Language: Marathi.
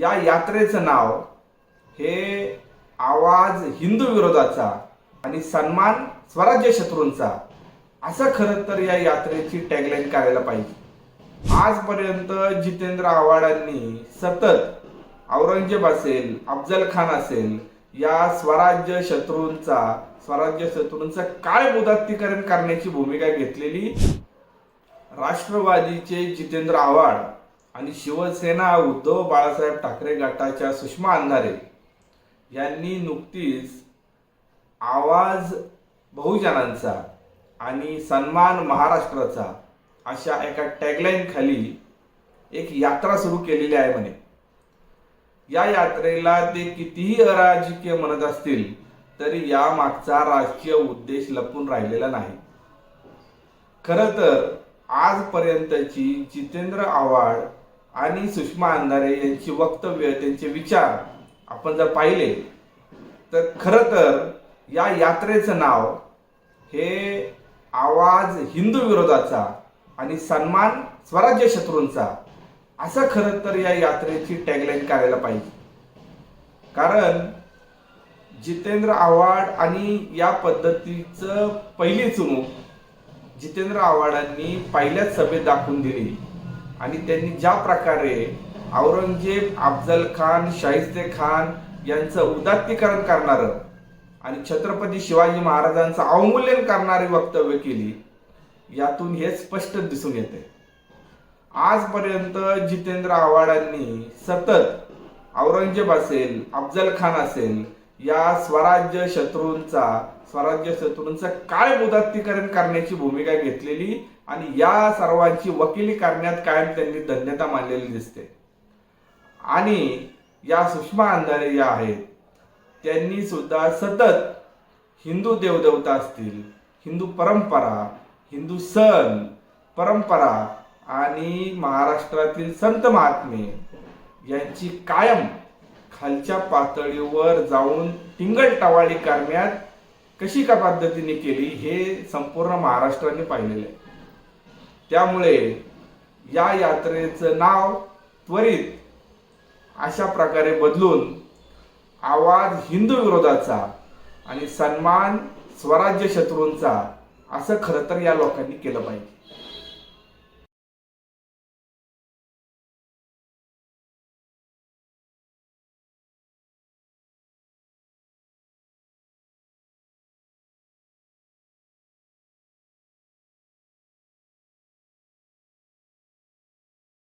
या यात्रेचं नाव हे आवाज हिंदू विरोधाचा आणि सन्मान स्वराज्य शत्रूंचा असं खरं तर या यात्रेची टॅगलाईन करायला पाहिजे. आजपर्यंत जितेंद्र आव्हाडांनी सतत औरंगजेब असेल अफजल खान असेल या स्वराज्य शत्रूंचा स्वराज्य शत्रूंचं काय मुदत्तीकरण करण्याची भूमिका घेतलेली राष्ट्रवादीचे जितेंद्र आव्हाड आणि शिवसेना उद्धव बाळासाहेब ठाकरे गटाच्या सुषमा अंधारे यांनी नुकतीच आवाज बहुजनांचा आणि सन्मान महाराष्ट्राचा अशा एका टॅगलाईन खाली एक यात्रा सुरू केलेली आहे म्हणे. या यात्रेला ते कितीही अराजकीय म्हणत असतील तरी या मागचा राजकीय उद्देश लपून राहिलेला नाही. खर तर आजपर्यंतची जितेंद्र आव्हाड आणि सुषमा अंधारे यांची वक्तव्य त्यांचे विचार आपण जर पाहिले तर खरं तर या यात्रेचं नाव हे आवाज हिंदू विरोधाचा आणि सन्मान स्वराज्य शत्रूंचा असं खरं तर या यात्रेची टॅगलाईन करायला पाहिजे. कारण जितेंद्र आव्हाड आणि या पद्धतीचं पहिली चुणूक जितेंद्र आव्हाडांनी पहिल्याच सभेत दाखवून दिली. आणि त्यांनी ज्या प्रकारे औरंगजेब अफजल खान शाहिस्ते खान यांचं उदात्तीकरण करणारं आणि छत्रपती शिवाजी महाराजांचं अवमूल्यन करणारी वक्तव्य केली यातून हे स्पष्ट दिसून येते. आजपर्यंत जितेंद्र आव्हाडांनी सतत औरंगजेब असेल अफजल खान असेल या स्वराज्य शत्रूंचा स्वराज्य शत्रूंचं काय उदात्तीकरण करण्याची भूमिका घेतलेली आणि या सर्वांची वकिली करण्यात कायम त्यांनी धन्यता मानलेली दिसते. आणि या सुषमा अंधारे या आहेत त्यांनी सुद्धा सतत हिंदू देवदेवता असतील हिंदू परंपरा हिंदू सण परंपरा आणि महाराष्ट्रातील संत महात्मे यांची कायम खालच्या पातळीवर जाऊन टिंगलटवाळी करण्यात कशी का पद्धतीने केली हे संपूर्ण महाराष्ट्राने पाहिलेलं आहे. त्यामुळे या यात्रेचं नाव त्वरित अशा प्रकारे बदलून आवाज हिंदू विरोधाचा आणि सन्मान स्वराज्य शत्रूंचा असं खरं तर या लोकांनी केलं पाहिजे.